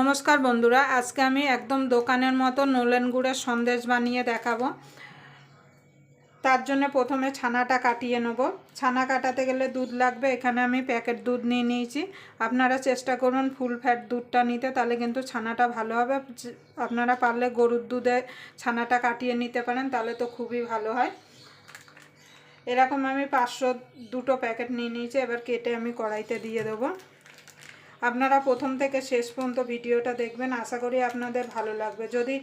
নমস্কার বন্ধুরা, আজকে আমি একদম দোকানের মতো নলেন গুড়ের সন্দেশ বানিয়ে দেখাবো। তার জন্য প্রথমে ছানাটা কাটিয়ে নেব। ছানা কাটাতে গেলে দুধ লাগবে, এখানে আমি প্যাকেট দুধ নিয়ে নিয়েছি। আপনারা চেষ্টা করুন ফুল ফ্যাট দুধটা নিতে, তাহলে কিন্তু ছানাটা ভালো হবে। আপনারা পারলে গরুর দুধে ছানাটা কাটিয়ে নিতে পারেন, তাহলে তো খুবই ভালো হয়। এরকম আমি পাঁচশো দুটো প্যাকেট নিয়ে নিয়েছি, এবার কেটে আমি কড়াইতে দিয়ে দেবো। আপনারা প্রথম থেকে শেষ পর্যন্ত ভিডিওটা দেখবেন। আশা করি আপনাদের ভালো লাগবে। যদি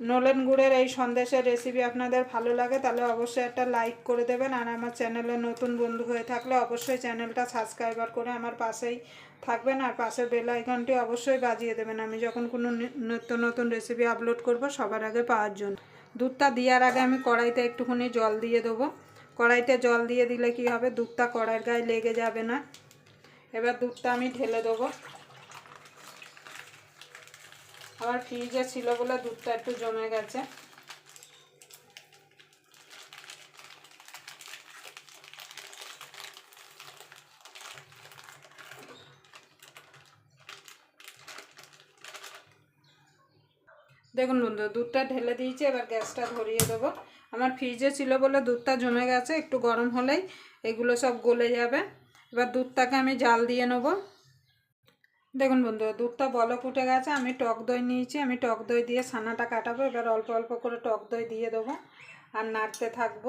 নলেন গুড়ের এই সন্দেশের রেসিপি আপনাদের ভালো লাগে, তাহলে অবশ্যই একটা লাইক করে দেবেন। আর আমার চ্যানেলে নতুন বন্ধু হয়ে থাকলে অবশ্যই চ্যানেলটা সাবস্ক্রাইবার করে আমার পাশেই থাকবেন। আর পাশের বেল আইকনটি অবশ্যই বাজিয়ে দেবেন। আমি যখন কোনো নিত্য নতুন রেসিপি আপলোড করব সবার আগে পাওয়ার জন্য। দুধটা দেওয়ার আগে আমি কড়াইতে একটুখানি জল দিয়ে দেবো। কড়াইতে জল দিয়ে দিলে কি হবে? দুধটা কড়াইয়ের গায়ে লেগে যাবে না। এবার দুধটা আমি ঢেলে দেবো। আমার ফ্রিজে ছিল বলে দুধটা একটু জমে গেছে। দেখুন বন্ধু, দুধটা ঢেলে দিয়েছি, এবার গ্যাসটা ধরিয়ে দেবো। আমার ফ্রিজে ছিল বলে দুধটা জমে গেছে, একটু গরম হলেই এগুলো সব গলে যাবে। এবার দুধটাকে আমি জাল দিয়ে নেব। দেখুন বন্ধু, দুধটা বলক উঠে গেছে, আমি টক দই নিয়েছি, আমি টক দই দিয়ে ছানাটা কাটাবো, এবার অল্প অল্প করে টক দই দিয়ে দেবো আর নাড়তে থাকব।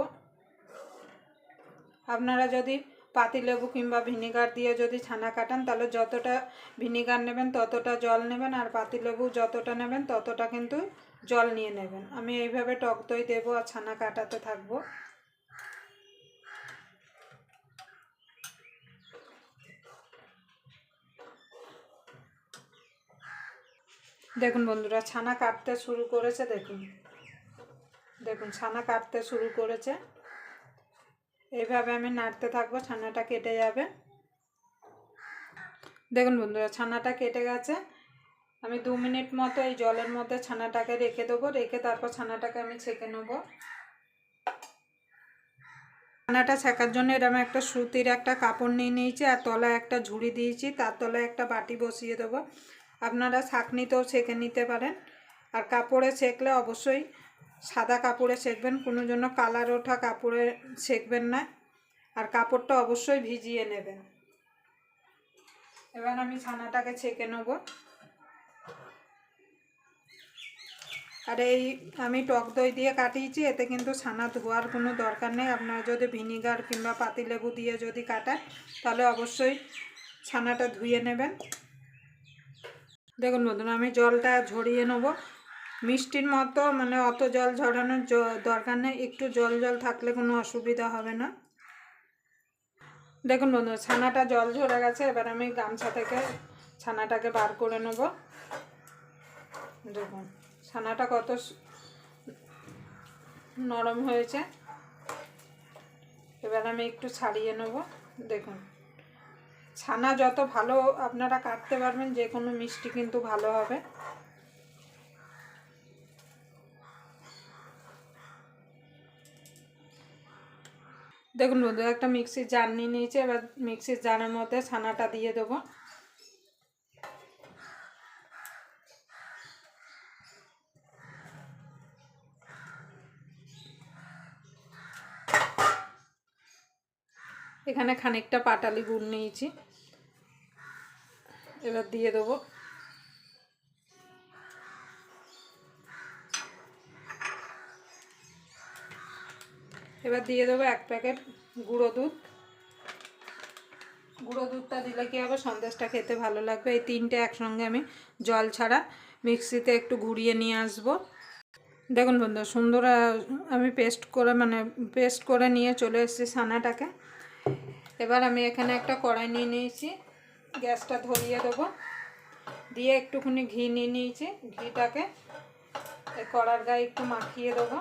আপনারা যদি পাতিলেবু কিংবা ভিনিগার দিয়ে যদি ছানা কাটান, তাহলে যতটা ভিনিগার নেবেন, ততটা জল নেবেন, আর পাতিলেবু যতটা নেবেন, ততটা কিন্তু জল নিয়ে নেবেন। আমি এইভাবে টক দই দেবো আর ছানা কাটাতে থাকব। দেখুন বন্ধুরা, ছানা কাটতে শুরু করেছে, দেখুন। দেখুন, ছানা কাটতে শুরু করেছে। এইভাবে আমি নাড়তে থাকব, ছানাটা কেটে যাবে। দেখুন বন্ধুরা, ছানাটা কেটে গেছে। আমি দু মিনিট মতো এই জলের মধ্যে ছানাটাকে রেখে দেবো, রেখে তারপর ছানাটাকে আমি ছেঁকে নেব। ছানাটা ছেঁকার জন্য এরকম একটা সুতির একটা কাপড় নিয়ে নিয়েছি, আর তলায় একটা ঝুড়ি দিয়েছি, তার তলায় একটা বাটি বসিয়ে দেবো। আপনারা ছাঁকনিতেও ছেঁকে নিতে পারেন। আর কাপড়ে ছেঁকলে অবশ্যই সাদা কাপড়ে ছেঁকবেন, কোনো জন্য কালার ওঠা কাপড়ে ছেঁকবেন না। আর কাপড়টা অবশ্যই ভিজিয়ে নেবেন। এবার আমি ছানাটাকে ছেঁকে নেব। আর এই আমি টক দই দিয়ে কাটিয়েছি, এতে কিন্তু ছানা ধোয়ার কোনো দরকার নেই। আপনারা যদি ভিনিগার কিংবা পাতিলেবু দিয়ে যদি কাটান, তাহলে অবশ্যই ছানাটা ধুয়ে নেবেন। দেখুন বন্ধুরা, আমি জলটা ঝরিয়ে নেব। মিষ্টির মতো মানে অত জল ঝরানোর দরকার নেই। একটু জল জল থাকলে কোনো অসুবিধা হবে না। দেখুন বন্ধু ছানাটা জল ঝরে গেছে, এবার আমি গামছা থেকে ছানাটাকে বার করে নেব। দেখুন, ছানাটা কত নরম হয়েছে। এবার আমি একটু ছাড়িয়ে নেব। দেখুন। ছানা যত ভালো আপনারা কাটতে পারবেন, যে কোনো মিষ্টি কিন্তু ভালো হবে। দেখুন বন্ধু একটা মিক্সির জার নিয়ে নিয়েছি, এবার মিক্সির জারের মধ্যে ছানাটা দিয়ে দেবো। এখানে খানিকটা পাটালি গুড় নিয়েছি। এবার দিয়ে দেবো। এবার দিয়ে দেবো এক প্যাকেট গুঁড়ো দুধ। গুঁড়ো দুধটা দিলে কি হবে? সন্দেশটা খেতে ভালো লাগবে। এই তিনটে একসঙ্গে আমি জল ছাড়া মিক্সিতে একটু ঘুরিয়ে নিয়ে আসব। দেখুন বন্ধু সুন্দর আমি পেস্ট করে মানে পেস্ট করে নিয়ে চলে এসেছি ছানাটাকে এবার আমি এখানে একটা কড়াই নিয়ে নিয়েছি। গ্যাসটা ধরিয়ে দেবো। দিয়ে একটুখানি ঘি নিয়ে নিয়েছি। ঘিটাকে কড়ার গায়ে একটু মাখিয়ে দেবো।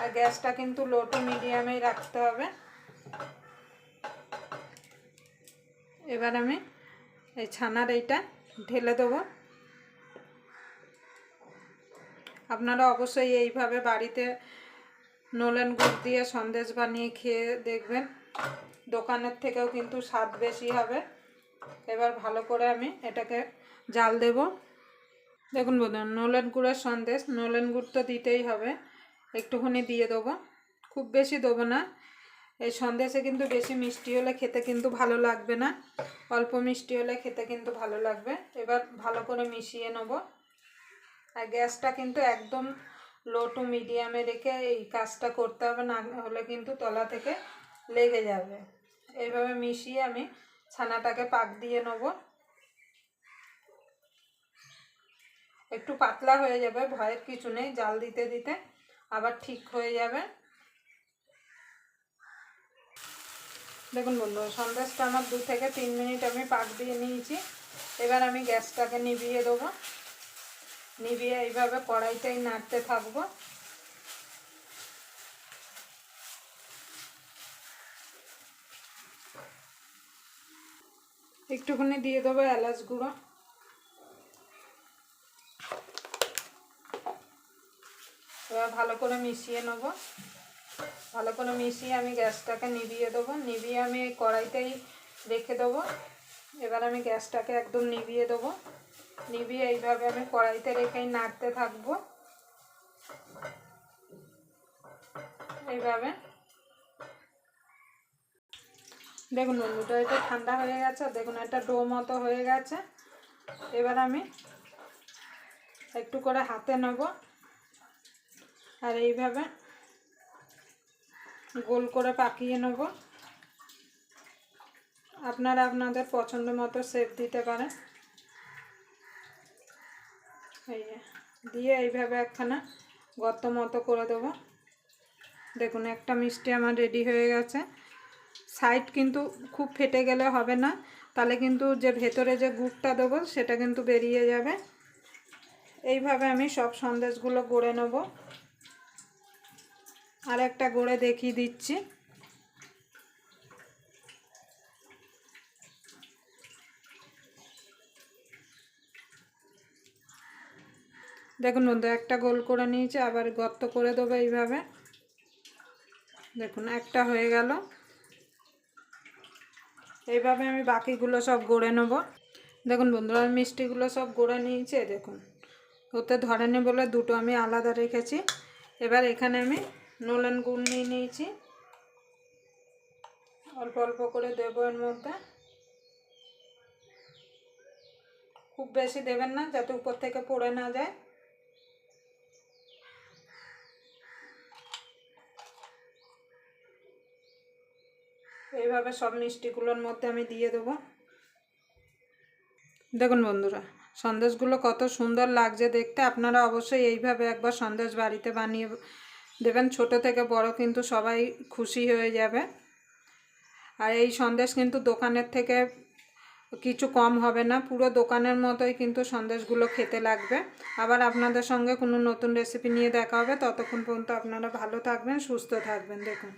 আর গ্যাসটা কিন্তু লো টু মিডিয়ামেই রাখতে হবে। এবার আমি এই ছানার এইটা ঢেলে দেবো। আপনারা অবশ্যই এইভাবে বাড়িতে নলেন গুড় দিয়ে সন্দেশ বানিয়ে খেয়ে দেখবেন। দোকানের থেকেও কিন্তু স্বাদ বেশি হবে। এবার ভালো করে আমি এটাকে জাল দেব। দেখুন বন্ধুরা, নলেন গুড়ের সন্দেশ, নলেন গুড় তো দিতেই হবে। একটুখানি দিয়ে দেবো। খুব বেশি দেবো না। এই সন্দেশে কিন্তু বেশি মিষ্টি হলে খেতে কিন্তু ভালো লাগবে না। অল্প মিষ্টি হলে খেতে কিন্তু ভালো লাগবে। এবার ভালো করে মিশিয়ে নেব। আর গ্যাসটা কিন্তু একদম লো টু মিডিয়ামে রেখে এই কাজটা করতে হবে, না হলে কিন্তু তলা থেকে লেগে যাবে। এইভাবে মিশিয়ে আমি ছানাটাকে পাক দিয়ে নেব। একটু পাতলা হয়ে যাবে, ভয়ের কিছু নেই, জাল দিতে দিতে আবার ঠিক হয়ে যাবে। দেখুন বন্ধু, সন্দেশটা আমার দু থেকে তিন মিনিট আমি পাক দিয়ে নিয়েছি। এবার আমি গ্যাসটাকে নিভিয়ে দেবো। নিভিয়ে এইভাবে কড়াইটাই নাড়তে থাকব। একটুখানি দিয়ে দেবো এলাচ গুঁড়ো। এবার ভালো করে মিশিয়ে নেব। ভালো করে মিশিয়ে আমি গ্যাসটাকে নিভিয়ে দেবো। নিভিয়ে আমি কড়াইতেই রেখে দেবো। এবার আমি গ্যাসটাকে একদম নিভিয়ে দেবো। নিভিয়ে এইভাবে আমি কড়াইতে রেখেই নাড়তে থাকব। এইভাবে দেখুন বন্ধুটা এটা ঠান্ডা হয়ে গেছে, দেখুন এটা ডো মতো হয়ে গেছে। এবার আমি একটু করে হাতে নেব আর এইভাবে গোল করে পাকিয়ে নেব। আপনারা আপনাদের পছন্দ মতো শেপ দিতে পারেন। এই দিয়ে এইভাবে একখানা গর্ত মতো করে দেবো। দেখুন, একটা মিষ্টি আমার রেডি হয়ে গেছে। সাইড কিন্তু খুব ফেটে গেলে হবে না। তাহলে কিন্তু যে ভেতরে যে গুড়টা দেবো, সেটা কিন্তু বেরিয়ে যাবে। এইভাবে আমি সব সন্দেশগুলো গড়ে নেব। আর একটা গড়ে দেখিয়ে দিচ্ছি। দেখুন বন্ধু একটা গোল করে নিয়েছে, আবার গর্ত করে দেবো এইভাবে। দেখুন, একটা হয়ে গেল। এইভাবে আমি বাকিগুলো সব গড়ে নেব। দেখুন বন্ধুরা আমি মিষ্টিগুলো সব গড়ে নিয়েছি, দেখুন। ওতে ধরেনি বলে দুটো আমি আলাদা রেখেছি। এবার এখানে আমি নলেন গুড় নিয়ে নিয়েছি। অল্প অল্প করে দেবো এর মধ্যে। খুব বেশি দেবেন না, যাতে উপর থেকে পড়ে না যায়। এইভাবে সব মিষ্টিগুলোর মধ্যে আমি দিয়ে দেবো। দেখুন বন্ধুরা, সন্দেশগুলো কত সুন্দর লাগছে দেখতে। আপনারা অবশ্যই এইভাবে একবার সন্দেশ বাড়িতে বানিয়ে দেবেন। ছোট থেকে বড় কিন্তু সবাই খুশি হয়ে যাবে। আর এই সন্দেশ কিন্তু দোকানের থেকে কিছু কম হবে না, পুরো দোকানের মতোই কিন্তু সন্দেশগুলো খেতে লাগবে। আবার আপনাদের সঙ্গে কোনো নতুন রেসিপি নিয়ে দেখা হবে। ততক্ষণ পর্যন্ত আপনারা ভালো থাকবেন, সুস্থ থাকবেন। দেখুন।